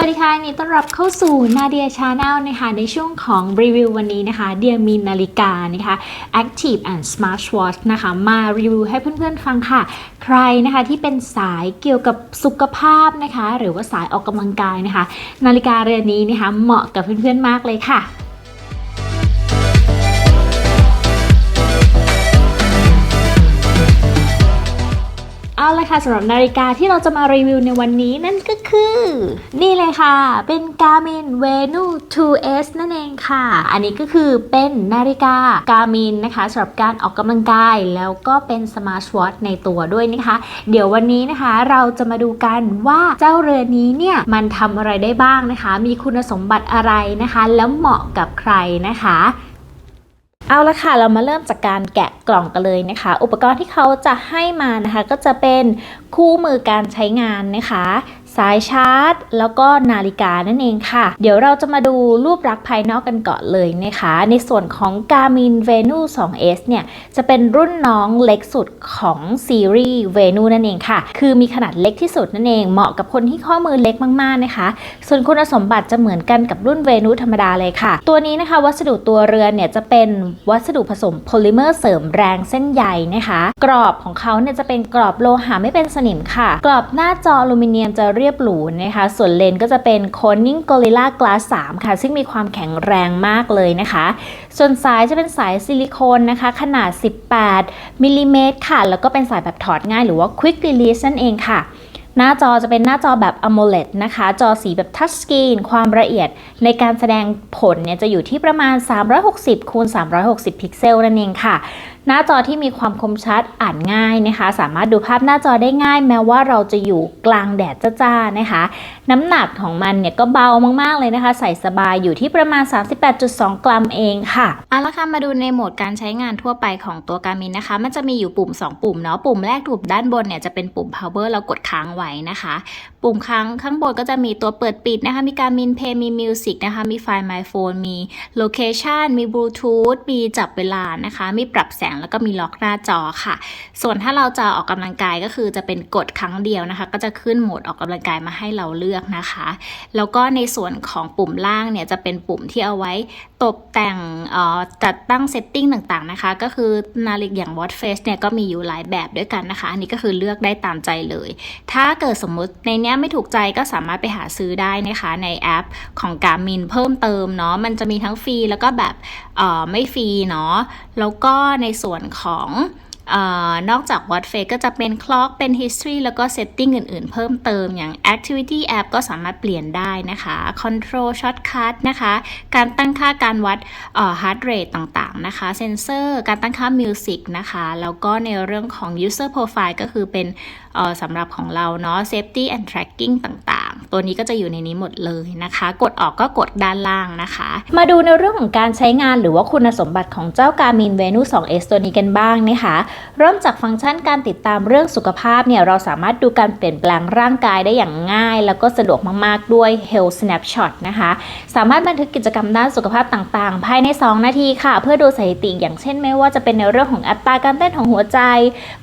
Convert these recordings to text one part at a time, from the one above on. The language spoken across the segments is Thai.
วัสดีค่ะนี่ต้อนรับเข้าสู่นาเดียชาแนลนะคะในช่วงของรีวิววันนี้นะคะ เดียมีนาฬิกานะคะ Active and Smart Watch นะคะมารีวิวให้เพื่อนๆฟังค่ะ ใครนะคะที่เป็นสายเกี่ยวกับสุขภาพนะคะ หรือว่าสายออกกำลังกายนะคะ นาฬิกาเรือนนี้นะคะเหมาะกับเพื่อนๆมากเลยค่ะ เอาละค่ะสำหรับนาฬิกาที่เราจะมารีวิวในวันนี้นั่นก็คือ นี่เลยค่ะ เป็น Garmin Venu 2S นั่นเองค่ะ อันนี้ก็คือเป็นนาฬิกา Garmin นะคะสำหรับการออกกำลังกาย แล้วก็เป็น Smart Watch ในตัวด้วยนะคะ เดี๋ยววันนี้นะคะเราจะมาดูกันว่าเจ้าเรือนนี้เนี่ยมันทำอะไรได้บ้างนะคะ มีคุณสมบัติอะไรนะคะ แล้วเหมาะกับใครนะคะ เอาละค่ะ เรามาเริ่มจากการแกะกล่องกันเลยนะคะ อุปกรณ์ที่เขาจะให้มานะคะ ก็จะเป็นคู่มือการใช้งานนะคะ สายชาร์จ แล้วก็นาฬิกานั่นเองค่ะ เดี๋ยวเราจะมาดูรูปลักษณ์ภายนอกกันก่อนเลยนะคะ ในส่วนของ Garmin Venu 2S เนี่ย จะเป็นรุ่นน้องเล็กสุดของซีรีส์ Venu นั่นเองค่ะ คือมีขนาดเล็กที่สุดนั่นเอง เหมาะกับคนที่ข้อมือเล็กมากๆนะคะ ส่วนคุณสมบัติจะเหมือนกันกับรุ่น Venu ธรรมดาเลยค่ะ ตัวนี้นะคะ วัสดุตัวเรือนเนี่ยจะเป็นวัสดุผสมโพลิเมอร์เสริมแรงเส้นใยนะคะ กรอบของเขาเนี่ยจะเป็นกรอบโลหะไม่เป็นสนิมค่ะ กรอบหน้าจออลูมิเนียมจะเรียบหรูนะคะ ส่วนเลนก็จะเป็น Corning Gorilla Glass 3 ค่ะ ซึ่งมีความแข็งแรงมากเลยนะคะ ส่วนสายจะเป็นสายซิลิโคนนะคะ ขนาด 18มิลลิเมตรค่ะ แล้วก็เป็นสายแบบถอดง่ายหรือว่า Quick Release นั่นเองค่ะ หน้าจอจะเป็นหน้าจอแบบ AMOLED นะคะ จอสีแบบ Touch Screen ความละเอียดในการแสดงผลเนี่ยจะอยู่ที่ประมาณ 360คูณ360 พิกเซลนั่นเองค่ะ หน้าจอที่มีความคมชัดอ่านง่ายนะคะ สามารถดูภาพหน้าจอได้ง่าย แม้ว่าเราจะอยู่กลางแดดจ้าๆนะคะ น้ำหนักของมันเนี่ยก็เบามากๆเลยนะคะ ใส่สบายอยู่ที่ประมาณ 38.2 กรัมเองค่ะเอาละค่ะมาดูในโหมดการใช้งานทั่วไปของตัวการมินนะคะ มันจะมีอยู่ปุ่ม 2 ปุ่มเนาะปุ่มแรกถูกด้านบนเนี่ยจะเป็นปุ่ม power เรากดค้างไว้นะคะ ปุ่มค้างข้างบนก็จะมีตัวเปิดปิดนะคะ มีการมินเพย์มีมิวสิกนะคะ มีไฟล์ My Phone มี Location มี Bluetooth มีจับเวลานะคะ มีปรับแสงแล้วก็มีล็อกหน้าจอค่ะ ส่วนถ้าเราจะออกกำลังกายก็คือจะเป็นกดครั้งเดียวนะคะ ก็จะขึ้นโหมดออกกำลังกายมาให้เราเลือกนะคะ แล้วก็ในส่วนของปุ่มล่างเนี่ยจะเป็นปุ่มที่เอาไว้ตกแต่งอ่อจัดตั้งเซตติ้งต่างๆนะคะ ก็คือนาฬิกาอย่าง Watch Face เนี่ยก็มีอยู่หลายแบบด้วยกันนะคะ อันนี้ก็คือเลือกได้ตามใจเลย ถ้าเกิดสมมุติในเนี้ยไม่ถูกใจก็สามารถไปหาซื้อได้นะคะในแอปของ Garmin เพิ่มเติมเนาะมันจะมีทั้งฟรีแล้วก็แบบเอ่อไม่ฟรีเนาะแล้วก็ในส่วนของ อนอกจาก What Face ก็จะเป็น Clock เป็น History แล้วก็ Setting อื่นๆ เพิ่มเติมอย่าง Activity App ก็สามารถเปลี่ยนได้นะคะ Control Shortcut นะคะ การตั้งค่าการวัด Heart Rate ต่างๆ นะคะ Sensor การตั้งค่า Music นะคะ แล้วก็ในเรื่องของ User Profile ก็คือเป็นสำหรับของเราเนาะ Safety and Tracking ต่างๆ ตัวนี้ก็จะอยู่ในนี้หมดเลยนะคะ กดออกก็กดด้านล่างนะคะ มาดูในเรื่องของการใช้งานหรือว่าคุณสมบัติของเจ้า Garmin Venu 2S ตัวนี้กันบ้างนะคะ เริ่มจากฟังก์ชันการติดตามเรื่องสุขภาพเนี่ยเราสามารถดูการเปลี่ยนแปลงร่างกายได้อย่างง่าย แล้วก็สะดวกมากๆด้วย Health Snapshot นะคะ สามารถบันทึกกิจกรรมด้านสุขภาพต่างๆ ภายใน 2 นาทีค่ะ เพื่อดูสถิติอย่างเช่นไม่ว่าจะเป็นในเรื่องของอัตราการเต้นของหัวใจ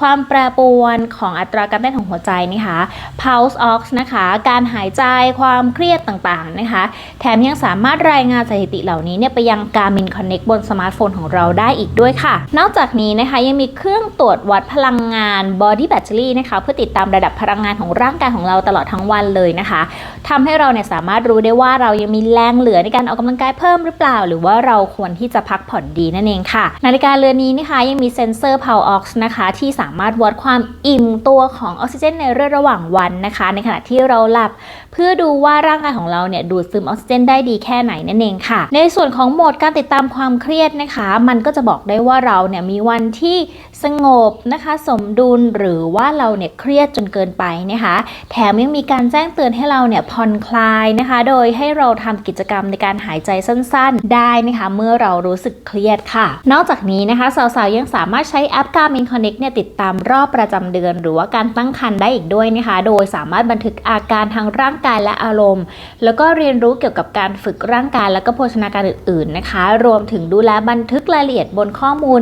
ความแปรปรวนของอัตราการเต้นของหัวใจนะคะ Pulse Ox นะคะ การหายใจความเครียดต่างๆนะคะ แถมยังสามารถรายงานสถิติเหล่านี้เนี่ยไปยัง Garmin Connect บนสมาร์ทโฟนของเราได้อีกด้วยค่ะ นอกจากนี้นะคะยังมีเครื่องตรวจวัดพลังงาน Body Battery นะคะเพื่อติดตามระดับพลังงานของร่างกายของเราตลอดทั้งวันเลยนะคะทำให้เราเนี่ยสามารถรู้ได้ว่าเรายังมีแรงเหลือในการออกกำลังกายเพิ่มหรือเปล่า หรือว่าเราควรที่จะพักผ่อนดีนั่นเองค่ะ นาฬิกาเรือนนี้นะคะยังมีเซ็นเซอร์ Power Ox นะคะที่สามารถวัดความอิ่มตัวของออกซิเจนในเลือดระหว่างวันนะคะ ในขณะที่เราหลับ เพื่อดูว่าร่างกายของเราเนี่ยดูดซึมออกซิเจนได้ดีแค่ไหนนั่นเองค่ะ ในส่วนของโหมดการติดตามความเครียดนะคะ มันก็จะบอกได้ว่าเราเนี่ยมีวันที่สงบนะคะ สมดุลหรือว่าเราเนี่ยเครียดจนเกินไปนะคะ แถมยังมีการแจ้งเตือนให้เราเนี่ยผ่อนคลายนะคะ โดยให้เราทำกิจกรรมในการหายใจสั้นๆ ได้นะคะ เมื่อเรารู้สึกเครียดค่ะ นอกจากนี้นะคะสาวๆยังสามารถใช้แอป Garmin Connect เนี่ยติดตามรอบประจำเดือน หรือว่าการตั้งครรภ์ได้อีกด้วยนะคะ โดยสามารถบันทึกอาการทางร่างกายและอารมณ์ แล้วก็เรียนรู้เกี่ยวกับการฝึกร่างกายแล้วก็โภชนาการอื่น ๆนะคะ รวมถึงดูแลบันทึกรายละเอียดบนข้อมูล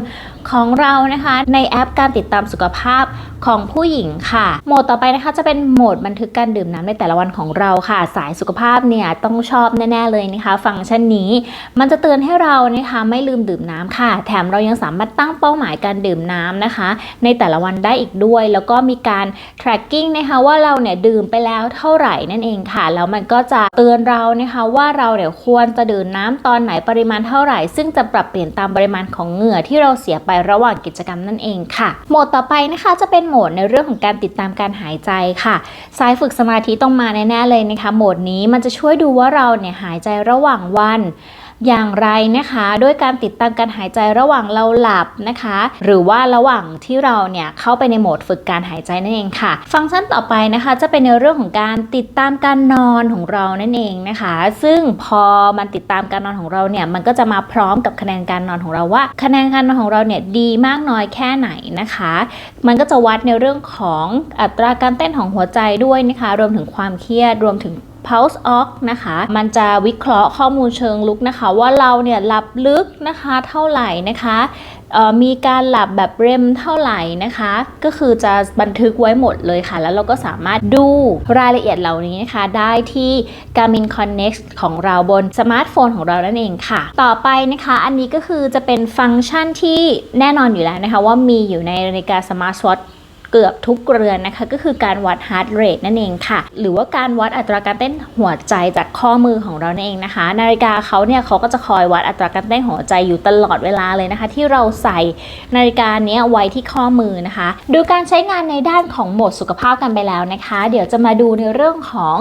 ของเรานะคะ ในแอปการติดตามสุขภาพของผู้หญิงค่ะ โหมดต่อไปนะคะจะเป็นโหมดบันทึกการดื่มน้ำในแต่ละวันของเราค่ะ สายสุขภาพเนี่ยต้องชอบแน่ๆเลยนะคะ ฟังก์ชันนี้ มันจะเตือนให้เรานะคะไม่ลืมดื่มน้ำค่ะ แถมเรายังสามารถตั้งเป้าหมายการดื่มน้ำนะคะ ในแต่ละวันได้อีกด้วย แล้วก็มีการ tracking นะคะว่าเราเนี่ยดื่มไปแล้วเท่าไหร่นั่นเองค่ะ แล้วมันก็จะเตือนเรานะคะว่าเราเนี่ยควรจะดื่มน้ำตอนไหนปริมาณเท่าไหร่ ซึ่งจะปรับเปลี่ยนตามปริมาณของเหงื่อที่เราเสียไประหว่างกิจกรรมนั่นเองค่ะ โหมดต่อไปนะคะจะเป็นโหมดในเรื่องของการติดตามการหายใจค่ะ สายฝึกสมาธิต้องมาแน่ๆเลยนะคะ โหมดนี้มันจะช่วยดูว่าเราเนี่ยหายใจระหว่างวัน อย่างไรนะคะด้วยการติดตามการหายใจระหว่างเราหลับนะคะ หรือว่าระหว่างที่เราเนี่ยเข้าไปในโหมดฝึกการหายใจนั่นเองค่ะ ฟังก์ชันต่อไปนะคะจะเป็นในเรื่องของการติดตามการนอนของเรานั่นเองนะคะ ซึ่งพอมันติดตามการนอนของเราเนี่ยมันก็จะมาพร้อมกับคะแนนการนอนของเราว่า คะแนนการนอนของเราเนี่ยดีมากน้อยแค่ไหนนะคะ มันก็จะวัดในเรื่องของอัตราการเต้นของหัวใจด้วยนะคะ รวมถึงความเครียดรวมถึง Pulse Ox นะคะ มันจะวิเคราะห์ข้อมูลเชิงลึกนะคะ ว่าเราเนี่ยหลับลึกนะคะเท่าไหร่นะคะมีการหลับแบบเรมเท่าไหร่นะคะ ก็คือจะบันทึกไว้หมดเลยค่ะ แล้วเราก็สามารถดูรายละเอียดเหล่านี้นะคะ ได้ที่ Garmin Connect ของเราบนสมาร์ทโฟนของเรานั่นเองค่ะ ต่อไปนะคะอันนี้ก็คือจะเป็นฟังก์ชันที่แน่นอนอยู่แล้วนะคะ ว่ามีอยู่ในนาฬิกา Smart Watch เกือบทุกเรือนนะคะก็คือการวัด heart rate นั่นเองค่ะ หรือว่าการวัดอัตราการเต้นหัวใจจากข้อมือของเรานั่นเองนะคะ นาฬิกาเขาเนี่ยเขาก็จะคอยวัดอัตราการเต้นหัวใจอยู่ตลอดเวลาเลยนะคะ ที่เราใส่นาฬิกาเนี้ยไว้ที่ข้อมือนะคะ ดูการใช้งานในด้านของโหมดสุขภาพกันไปแล้วนะคะ เดี๋ยวจะมาดูในเรื่องของ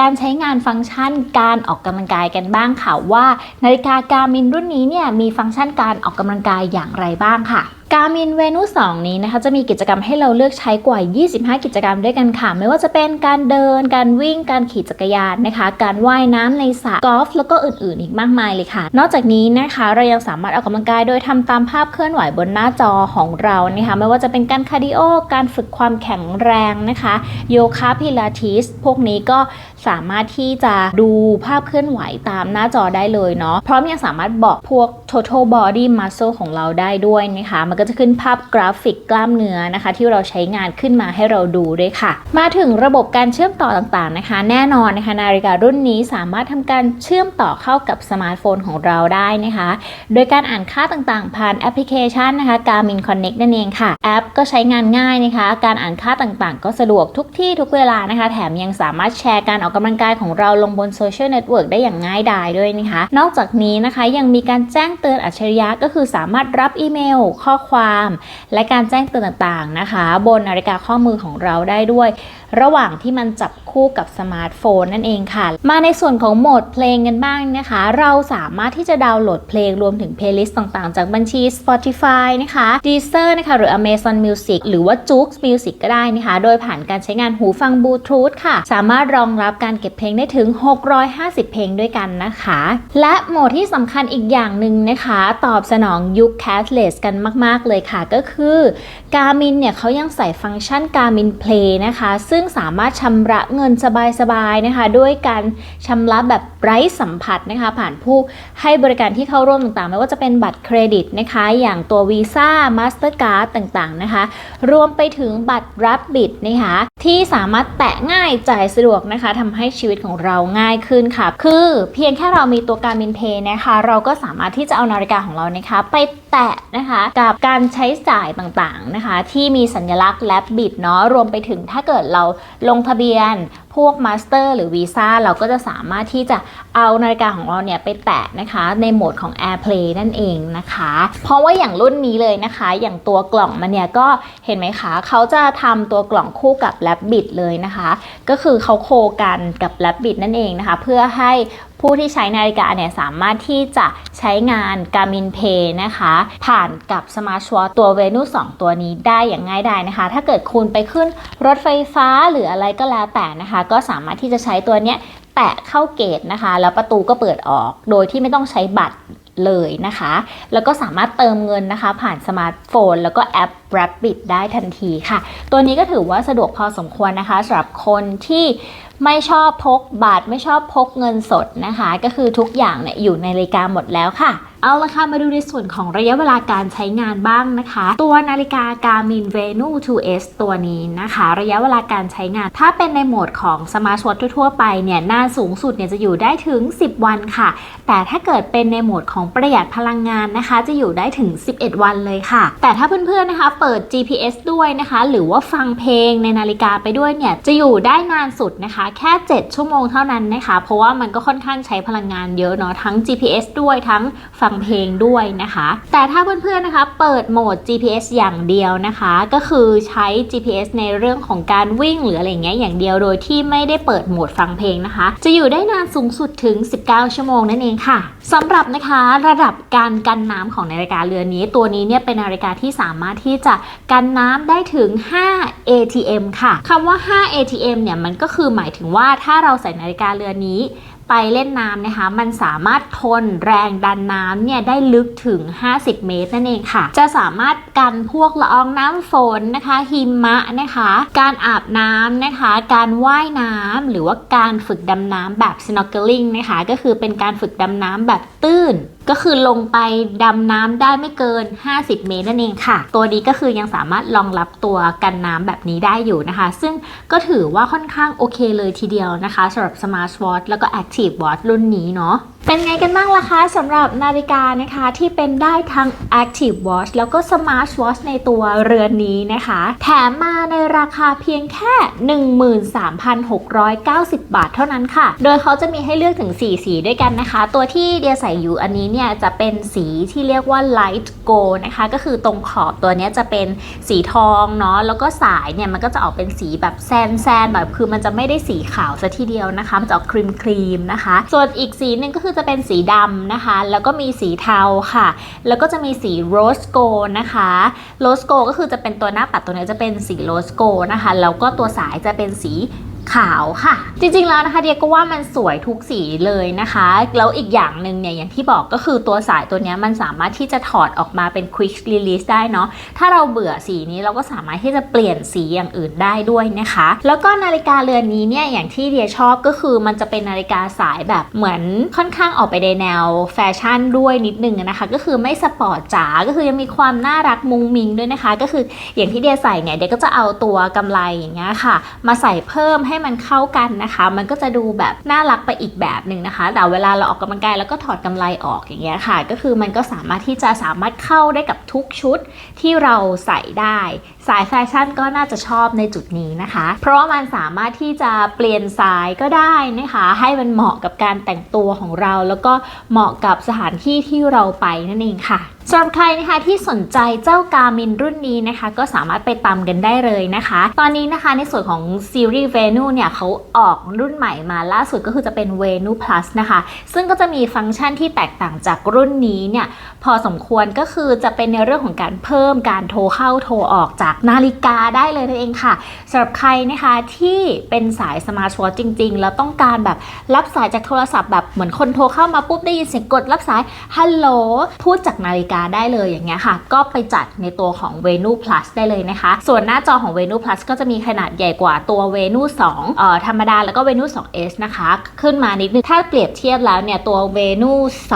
การใช้งานฟังก์ชันการออกกำลังกายกันบ้างค่ะว่า นาฬิกาการ์มินรุ่นนี้เนี่ยมีฟังก์ชันการออกกำลังกายอย่างไรบ้างค่ะ Garmin Venus 2นี้นะคะจะมีกิจกรรมให้เราเลือกใช้กว่า 25 กิจกรรมด้วยกันค่ะ ไม่ว่าจะเป็นการเดิน การวิ่ง การขี่จักรยานนะคะ การว่ายน้ำในสระกอล์ฟแล้วก็อื่นๆ อีกมากมายเลยค่ะ นอกจากนี้นะคะเรายังสามารถออกกำลังกายโดยทำตามภาพเคลื่อนไหวบนหน้าจอของเรานะคะ ไม่ว่าจะเป็นการคาร์ดิโอ การฝึกความแข็งแรงนะคะ โยคะพิลาทิส พวกนี้ก็สามารถที่จะดูภาพเคลื่อนไหวตามหน้าจอได้เลยเนาะพร้อมยังสามารถบอกพวก total body muscle ของเราได้ด้วยนะคะ มันก็จะขึ้นภาพกราฟิกกล้ามเนื้อนะคะ ที่เราใช้งานขึ้นมาให้เราดูด้วยค่ะ มาถึงระบบการเชื่อมต่อต่างๆนะคะ แน่นอนนะคะนาฬิการุ่นนี้สามารถทำการเชื่อมต่อเข้ากับสมาร์ทโฟนของเราได้นะคะ โดยการอ่านค่าต่างๆ ผ่านแอปพลิเคชันนะคะ Garmin Connect นั่นเองค่ะ แอปก็ใช้งานง่ายนะคะ การอ่านค่าต่างๆ ก็สะดวกทุกที่ทุกเวลานะคะ แถมยังสามารถแชร์การออกกำลังกายของเราลงบนโซเชียลเน็ตเวิร์กได้อย่างง่ายดายด้วยนะคะ นอกจากนี้นะคะยังมีการแจ้งเตือนอัจฉริยะก็คือสามารถรับอีเมล ข้อความ และการแจ้งเตือนต่างๆนะคะ บนนาฬิกาข้อมือของเราได้ด้วยระหว่างที่มันจับคู่กับสมาร์ทโฟนนั่นเองค่ะ มาในส่วนของโหมดเพลงกันบ้างนะคะ เราสามารถที่จะดาวน์โหลดเพลงรวมถึงเพลย์ลิสต์ต่างๆ จากบัญชี Spotify นะคะ Deezer นะคะ หรือ Amazon Music หรือว่า Joox Music ก็ได้นะคะ โดยผ่านการใช้งานหูฟังบลูทูธค่ะ สามารถรองรับการเก็บเพลงได้ถึง 650 เพลงด้วยกันนะคะ และโหมดที่สำคัญอีกอย่างหนึ่งนะคะ ตอบสนองยุค cashless กันมาก ๆ เลยค่ะก็คือ Garmin เนี่ยเขายังใส่ฟังก์ชัน Garmin Play นะคะซึ่งึ่งสามารถชำระเงินสบายๆนะคะ ด้วยการชำระแบบไร้สัมผัสนะคะ ผ่านผู้ให้บริการที่เข้าร่วมต่างๆ ไม่ว่าจะเป็นบัตรเครดิตนะคะ อย่างตัว Visa Mastercard ต่างๆนะคะ รวมไปถึงบัตร Rabbit นะคะที่สามารถแตะง่ายจ่ายสะดวกนะคะทำให้ชีวิตของเราง่ายขึ้นค่ะ คือเพียงแค่เรามีตัว Garmin Pay นะคะ เราก็สามารถที่จะเอานาฬิกาของเรานะคะ ไปแตะนะคะกับการใช้จ่ายต่างๆนะคะ ที่มีสัญลักษณ์และบิดเนาะรวมไปถึงถ้าเกิดเราลงทะเบียน วก Master หรือ Visa เราก็จะสามารถที่จะเอานาฬิกาของเราเนี่ยไปแตะนะคะในโหมดของ AirPlay นั่นเองนะคะ เพราะว่าอย่างรุ่นนี้เลยนะคะ อย่างตัวกล่องมันเนี่ยก็เห็นไหมคะเขาจะทำตัวกล่องคู่กับ Rabbit เลยนะคะ ก็คือเขาโคกันกับ Rabbit นั่นเองนะคะ เพื่อให้ผู้ที่ใช้นาฬิกาเนี่ยสามารถที่จะใช้งาน Garmin Pay นะคะ ผ่านกับ Smart Watch ตัว Venus 2 ตัวนี้ได้อย่างง่ายดายนะคะ ถ้าเกิดคุณไปขึ้นรถไฟฟ้าหรืออะไรก็แล้วแต่นะคะก็สามารถที่จะใช้ตัวเนี้ยแตะเข้าเกตนะคะ แล้วประตูก็เปิดออกโดยที่ไม่ต้องใช้บัตรเลยนะคะ แล้วก็สามารถเติมเงินนะคะ ผ่านสมาร์ทโฟน แล้วก็แอป Rabbit ได้ทันทีค่ะ ตัวนี้ก็ถือว่าสะดวกพอสมควรนะคะสำหรับคนที่ ไม่ชอบพกบัตรไม่ชอบพกเงินสดนะคะ ก็คือทุกอย่างเนี่ยอยู่ในนาฬิกาหมดแล้วค่ะ เอาละค่ะ มาดูในส่วนของระยะเวลาการใช้งานบ้างนะคะ ตัวนาฬิกา Garmin Venu 2S ตัวนี้นะคะ ระยะเวลาการใช้งาน ถ้าเป็นในโหมดของ Smart Watch ทั่วๆไปเนี่ยนานสูงสุดเนี่ยจะอยู่ได้ถึง 10 วันค่ะ แต่ถ้าเกิดเป็นในโหมดของประหยัดพลังงานนะคะ จะอยู่ได้ถึง 11 วันเลยค่ะ แต่ถ้าเพื่อนๆนะคะ เปิด GPS ด้วยนะคะ หรือว่าฟังเพลงในนาฬิกาไปด้วยเนี่ยจะอยู่ได้นานสุดนะคะแค่ 7 ชั่วโมงเท่านั้นนะคะ เพราะว่ามันก็ค่อนข้างใช้พลังงานเยอะเนาะทั้ง GPS ด้วยทั้งฟังเพลงด้วยนะคะ แต่ถ้าเพื่อนๆนะคะ เปิดโหมด GPS อย่างเดียวนะคะ ก็คือใช้ GPS ในเรื่องของการวิ่งหรืออะไรเงี้ยอย่างเดียวโดยที่ไม่ได้เปิดโหมดฟังเพลงนะคะ จะอยู่ได้นานสูงสุดถึง 19 ชั่วโมงนั่นเองค่ะสำหรับนะคะระดับการกันน้ำของนาฬิกาเรือนนี้ ตัวนี้เนี่ยเป็นนาฬิกาที่สามารถที่จะกันน้ำได้ถึง 5 ATM ค่ะคำว่า 5 ATM เนี่ยมันก็คือหมายถึงว่าถ้าเราใส่นาฬิกาเรือนนี้ไปเล่นน้ำนะคะ มันสามารถทนแรงดันน้ำเนี่ยได้ลึกถึง 50 เมตรนั่นเองค่ะ จะสามารถกันพวกละอองน้ำฝนนะคะ หิมะนะคะ การอาบน้ำนะคะ การว่ายน้ำหรือว่าการฝึกดำน้ำแบบ snorkeling นะคะ ก็คือเป็นการฝึกดำน้ำแบบตื้น ก็คือลงไปดำน้ำได้ไม่เกิน 50 เมตรนั่นเองค่ะ ตัวนี้ก็คือยังสามารถรองรับตัวกันน้ำแบบนี้ได้อยู่นะคะ ซึ่งก็ถือว่าค่อนข้างโอเคเลยทีเดียวนะคะสำหรับ Smart Watch แล้วก็ Active Watch รุ่นนี้เนาะ เป็นไงกันบ้างล่ะคะสำหรับนาฬิกานะคะที่เป็นได้ทั้ง Active Watch แล้วก็ Smart Watch ในตัวเรือนนี้นะคะ แถมมาในราคาเพียงแค่ 13,690 บาทเท่านั้นค่ะ โดยเขาจะมีให้เลือกถึง 4 สีด้วยกันนะคะ ตัวที่เดียใส่อยู่อันนี้เนี่ยจะเป็นสีที่เรียกว่า Light Gold นะคะ ก็คือตรงขอบตัวนี้จะเป็นสีทองเนาะแล้วก็สายเนี่ยมันก็จะออกเป็นสีแบบแซนแซนๆหน่อยคือมันจะไม่ได้สีขาวซะทีเดียวนะคะมันจะออกครีมครีมนะคะ ส่วนอีกสีหนึ่งก็คือจะเป็นสีดำนะคะ แล้วก็มีสีเทาค่ะ แล้วก็จะมีสีโรสโกนะคะโรสโกก็คือจะเป็นตัวหน้าปัดตัวนี้จะเป็นสีโรสโกนะคะ แล้วก็ตัวสายจะเป็นสี ขาวค่ะ จริงๆแล้วนะคะเดียก็ว่ามันสวยทุกสีเลยนะคะ แล้วอีกอย่างหนึ่งเนี่ยอย่างที่บอกก็คือตัวสายตัวนี้มันสามารถที่จะถอดออกมาเป็น quick release ได้เนาะถ้าเราเบื่อสีนี้เราก็สามารถที่จะเปลี่ยนสีอย่างอื่นได้ด้วยนะคะ แล้วก็นาฬิกาเรือนนี้เนี่ยอย่างที่เดียชอบก็คือมันจะเป็นนาฬิกาสายแบบเหมือนค่อนข้างออกไปในแนวแฟชั่นด้วยนิดนึงนะคะ ก็คือไม่สปอร์ตจ๋าก็คือยังมีความน่ารักมุงมิงด้วยนะคะ ก็คืออย่างที่เดียใส่เนี่ยเดียก็จะเอาตัวกำไรอย่างเงี้ยค่ะ มาใส่เพิ่มให้มันเข้ากันนะคะ มันก็จะดูแบบน่ารักไปอีกแบบหนึ่งนะคะ แต่เวลาเราออกกำลังกายแล้วก็ถอดกำไรออกอย่างเงี้ยค่ะ ก็คือมันก็สามารถที่จะสามารถเข้าได้กับทุกชุดที่เราใส่ได้ สายแฟชั่นก็น่าจะชอบในจุดนี้นะคะ เพราะว่ามันสามารถที่จะเปลี่ยนสายก็ได้นะคะ ให้มันเหมาะกับการแต่งตัวของเรา แล้วก็เหมาะกับสถานที่ที่เราไปนั่นเองค่ะ สำหรับใครนะคะที่สนใจเจ้า Garmin รุ่นนี้นะคะ ก็สามารถไปตามกันได้เลยนะคะ ตอนนี้นะคะในส่วนของซีรีส์ Venu เนี่ยเขาออกรุ่นใหม่มาล่าสุดก็คือจะเป็น Venu Plus นะคะ ซึ่งก็จะมีฟังก์ชันที่แตกต่างจากรุ่นนี้เนี่ยพอสมควรก็คือจะเป็นในเรื่องของการเพิ่มการโทรเข้าโทรออกจากนาฬิกาได้เลยนั่นเองค่ะสำหรับใครนะคะที่เป็นสายสมาร์ทวอทจริง ๆ แล้วต้องการแบบรับสายจากโทรศัพท์แบบเหมือนคนโทรเข้ามาปุ๊บได้ยินเสียงกดรับสายฮัลโหลพูดจากนาฬิกาได้เลยอย่างเงี้ยค่ะ ก็ไปจัดในตัวของ Venu Plus ได้เลยนะคะ ส่วนหน้าจอของ Venu Plus ก็จะมีขนาดใหญ่กว่าตัว Venu 2เอ่อธรรมดาแล้วก็ Venu 2S นะคะ ขึ้นมานิดนึงถ้าเปรียบเทียบแล้วเนี่ยตัว Venu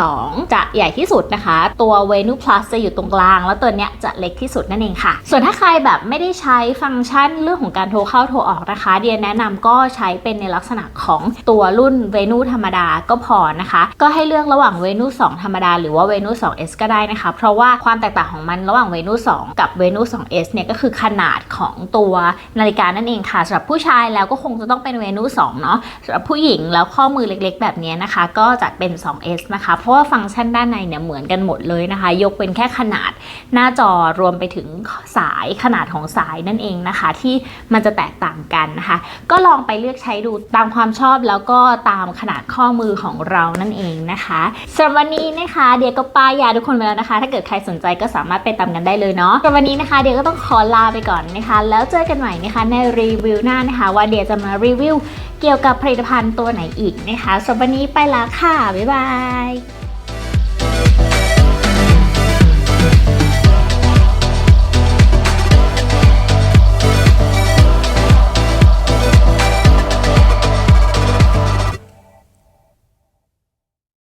2 จะใหญ่ที่สุดนะคะ ตัว Venu Plus จะอยู่ตรงกลาง แล้วตัวเนี้ยจะเล็กที่สุดนั่นเองค่ะ ส่วนถ้าใครแบบไม่ได้ใช้ฟังก์ชันเรื่องของการโทรเข้าโทรออกนะคะ เดียแนะนำก็ใช้เป็นในลักษณะของตัวรุ่น Venu ธรรมดาก็พอนะคะ ก็ให้เลือกระหว่าง Venu 2 ธรรมดา หรือว่า Venu 2S ก็ได้นะคะเพราะว่าความแตกต่างของมันระหว่าง Venu 2กับ Venu 2S เนี่ยก็คือขนาดของตัวนาฬิกานั่นเองค่ะสำหรับผู้ชายแล้วก็คงจะต้องเป็น Venu 2เนาะสำหรับผู้หญิงแล้วข้อมือเล็กๆ แบบนี้นะคะ ก็จัดเป็น 2S นะคะ เพราะว่าฟังก์ชันด้านในเนี่ยเหมือนกันหมดเลยนะคะ ยกเป็นแค่ขนาดหน้าจอรวมไปถึงสายขนาดของสายนั่นเองนะคะ ที่มันจะแตกต่างกันนะคะ ก็ลองไปเลือกใช้ดูตามความชอบแล้วก็ตามขนาดข้อมือของเรานั่นเองนะคะสำหรับวันนี้นะคะ เดียก็ป้ายยาทุกคนไปแล้วนะคะถ้าเกิดใครสนใจก็สามารถไปตามกันได้เลยเนาะสำหรับวันนี้นะคะ เดียก็ต้องขอลาไปก่อนนะคะ แล้วเจอกันใหม่นะคะในรีวิวหน้านะคะ ว่าเดียจะมารีวิวเกี่ยวกับผลิตภัณฑ์ตัวไหนอีกนะคะสำหรับวันนี้ไปละค่ะ บ๊ายบาย